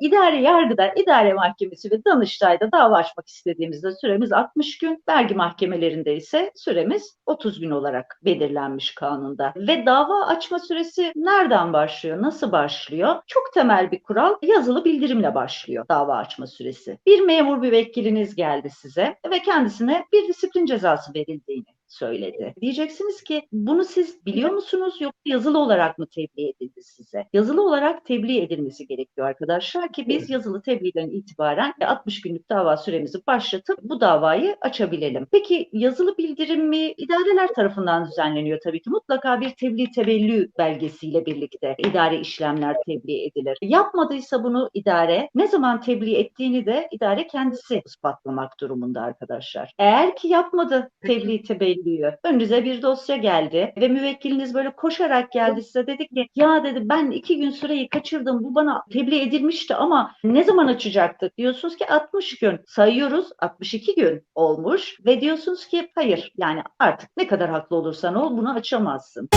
İdare yargıda, idare mahkemesi ve Danıştay'da dava açmak istediğimizde süremiz 60 gün, vergi mahkemelerinde ise süremiz 30 gün olarak belirlenmiş kanunda. Ve dava açma süresi nereden başlıyor, nasıl başlıyor? Çok temel bir kural, yazılı bildirimle başlıyor dava açma süresi. Bir memur müvekkiliniz geldi size ve kendisine bir disiplin cezası verildiğini söyledi. Diyeceksiniz ki bunu siz biliyor musunuz yoksa yazılı olarak mı tebliğ edildi size? Yazılı olarak tebliğ edilmesi gerekiyor arkadaşlar ki biz yazılı tebliğden itibaren 60 günlük dava süremizi başlatıp bu davayı açabilelim. Peki yazılı bildirim mi idareler tarafından düzenleniyor tabii ki. Mutlaka bir tebliğ tevellü belgesiyle birlikte idari işlemler tebliğ edilir. Yapmadıysa bunu idare ne zaman tebliğ ettiğini de idare kendisi ispatlamak durumunda arkadaşlar. Eğer ki yapmadı tebliğ tebellüyü, önünüze bir dosya geldi ve müvekkiliniz böyle koşarak geldi size dedi ki ya dedi ben iki gün süreyi kaçırdım bu bana tebliğ edilmişti ama ne zaman açacaktık? Diyorsunuz ki 60 gün. Sayıyoruz 62 gün olmuş ve diyorsunuz ki hayır yani artık ne kadar haklı olursan ol bunu açamazsın.